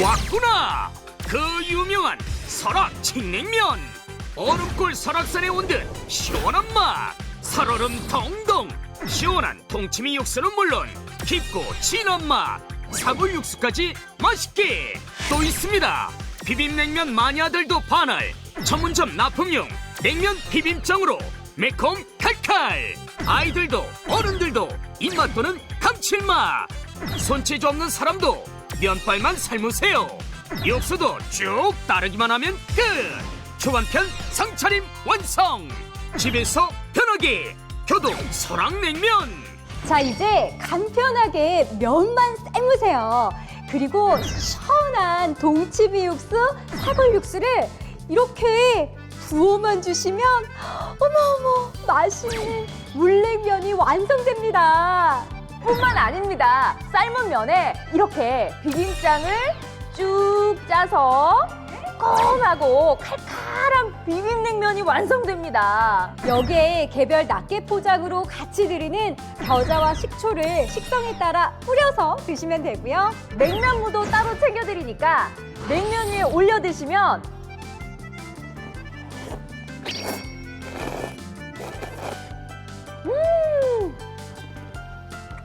왔구나. 그 유명한 설악 칡냉면. 얼음골 설악산에 온 듯 시원한 맛. 살얼음 덩덩 시원한 동치미 육수는 물론 깊고 진한 맛. 사골 육수까지 맛있게. 또 있습니다. 비빔냉면 마니아들도 반할 전문점 납품용 냉면 비빔장으로 매콤 칼칼. 아이들도 어른들도 입맛 도는 감칠맛. 손재주 없는 사람도 면발만 삶으세요 육수도 쭉 따르기만 하면 끝 초간편 상차림 완성 집에서 편하게 교동 설악냉면 자, 이제 간편하게 면만 삶으세요. 그리고 시원한 동치미 육수, 사골 육수를 이렇게 부어만 주시면 어머어머 맛있는 물냉면이 완성됩니다. 뿐만 아닙니다. 삶은 면에 이렇게 비빔장을 쭉 짜서 매콤하고 칼칼한 비빔냉면이 완성됩니다. 여기에 개별 낱개 포장으로 같이 드리는 겨자와 식초를 식성에 따라 뿌려서 드시면 되고요. 냉면무도 따로 챙겨드리니까 냉면 위에 올려 드시면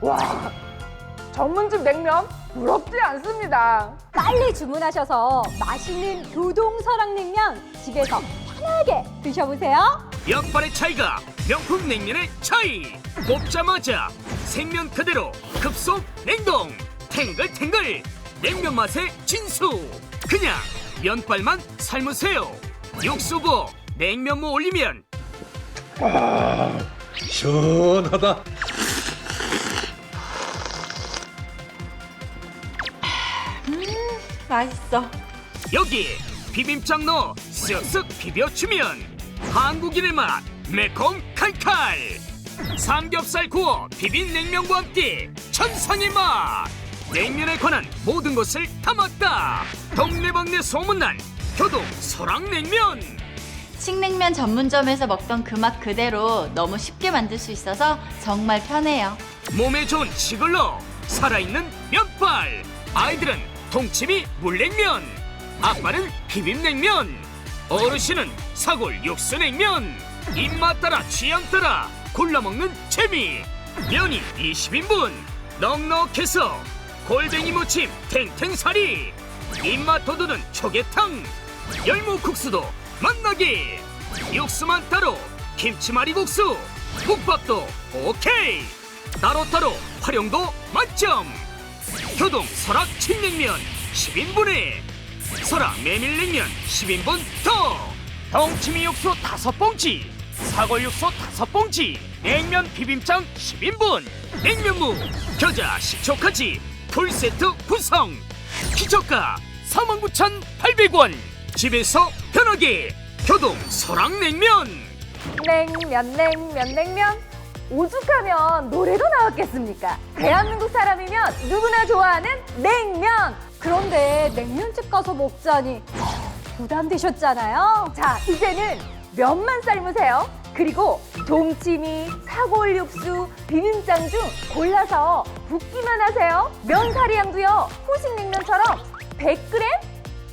와, 전문집 냉면 부럽지 않습니다. 빨리 주문하셔서 맛있는 교동 설악냉면 집에서 편하게 드셔보세요. 면발의 차이가 명품 냉면의 차이 뽑자마자 생면 그대로 급속 냉동 탱글탱글 냉면 맛의 진수 그냥 면발만 삶으세요 육수부 냉면무 올리면 시원하다. 맛있어. 여기 비빔장 넣어 쓱쓱 비벼주면 한국인의 맛 매콤 칼칼. 삼겹살 구워 비빔 냉면과 함께 천상의 맛. 냉면에 관한 모든 것을 담았다. 동네방네 소문난 교동 설악냉면. 칡냉면 전문점에서 먹던 그 맛 그대로 너무 쉽게 만들 수 있어서 정말 편해요. 몸에 좋은 치글러 살아있는 면발. 아이들은 동치미 물냉면 아빠는 비빔냉면 어르신은 사골 육수냉면 입맛 따라 취향 따라 골라 먹는 재미. 면이 20인분 넉넉해서 골뱅이 무침 탱탱사리 입맛 돋우는 초계탕 열무국수도 맛나게 육수만 따로 김치말이국수 국밥도 오케이. 따로따로 활용도 만점 교동 설악 칡냉면 10인분에. 설악 메밀냉면 10인분 더. 동치미 육수 5봉지 사골 육수 5봉지 냉면 비빔장 10인분 냉면무 겨자 식초까지 풀세트 구성. 기저가 49,800원 집에서 편하게. 교동 설악냉면. 냉면, 냉면, 냉면. 오죽하면 노래도 나왔겠습니까? 대한민국 사람이면 누구나 좋아하는 냉면. 그런데 냉면집 가서 먹자니 부담되셨잖아요. 자, 이제는 면만 삶으세요. 그리고 동치미, 사골 육수, 비빔장 중 골라서 붓기만 하세요. 면 사리양도요. 후식 냉면처럼 100g,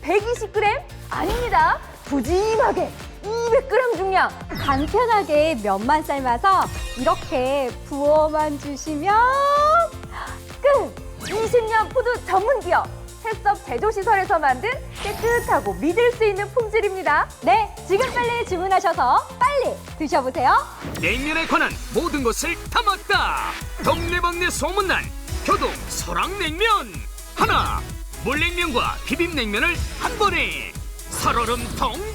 120g 아닙니다. 푸짐하게 200g 중량 간편하게 면만 삶아서 이렇게 부어만 주시면 끝! 20년 푸드 전문 기업 햇섭 제조시설에서 만든 깨끗하고 믿을 수 있는 품질입니다. 네, 지금 빨리 주문하셔서 빨리 드셔보세요. 냉면에 관한 모든 것을 담았다. 동네방네 소문난 교동 설악냉면 하나 물냉면과 비빔냉면을 한 번에 살얼음 덩덩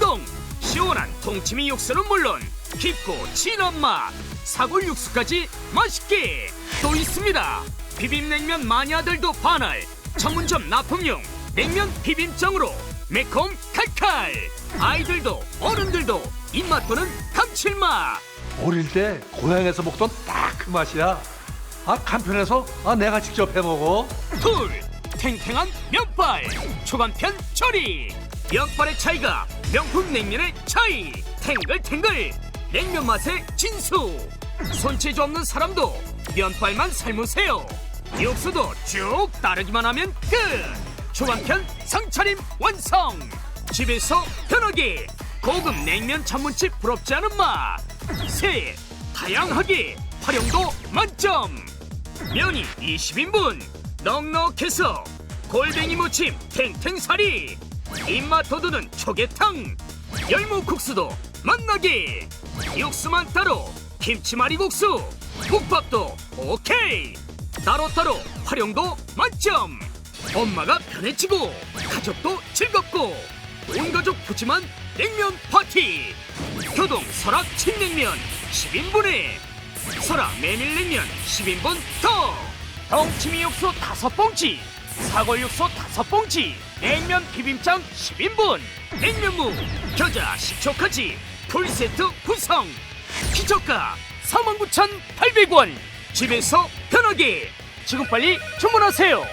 시원한 동치미 육수는 물론 깊고 진한 맛 사골 육수까지 맛있게 또 있습니다. 비빔냉면 마니아들도 반할 전문점 납품용 냉면 비빔장으로 매콤 칼칼 아이들도 어른들도 입맛 도는 감칠맛 어릴 때 고향에서 먹던 딱 그 맛이야. 아 간편해서 아 내가 직접 해 먹어. 둘 탱탱한 면발 초간편 처리 면발의 차이가 명품 냉면의 차이. 탱글탱글. 냉면 맛의 진수. 손재주 없는 사람도 면발만 삶으세요. 육수도 쭉 따르기만 하면 끝. 초간편 상차림 완성. 집에서 편하게 고급 냉면 전문집 부럽지 않은 맛셋 다양하게 활용도 만점. 면이 20인분 넉넉해서 골뱅이 무침 탱탱사리 입맛 돋우는 초계탕 열무국수도 맛나게 육수만 따로 김치말이국수 국밥도 오케이. 따로따로 활용도 만점. 엄마가 편해지고 가족도 즐겁고 온 가족 푸짐한 냉면 파티. 교동 설악 칡냉면 10인분에 설악 메밀냉면 10인분 더. 동치미 육수 5봉지 사골 육수 5봉지 냉면 비빔장 10인분 냉면무 겨자 식초까지 풀세트 구성. 기저가 49,800원. 집에서 편하게. 지금 빨리 주문하세요